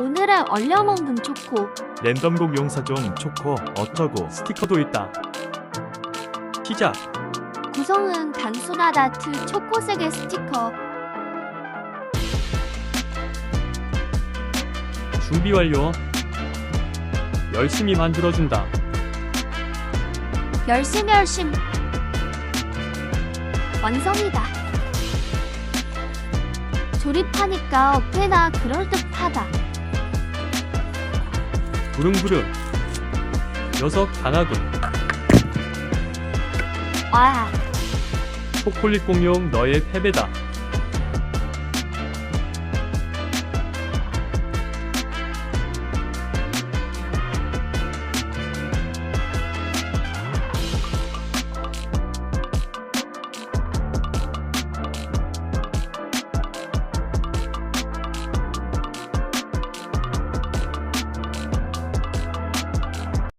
오늘은 얼려 먹는 초코. 랜덤곡 용사 중 초코 어쩌고 스티커도 있다. 시작. 구성은 단순하다 트 초코색의 스티커. 준비 완료. 열심히 만들어준다. 열심 열심. 완성이다. 조립하니까 어깨나 그럴듯하다. 부릉부릉. 녀석 강하군. 와, 초콜릿 공룡 너의 패배다.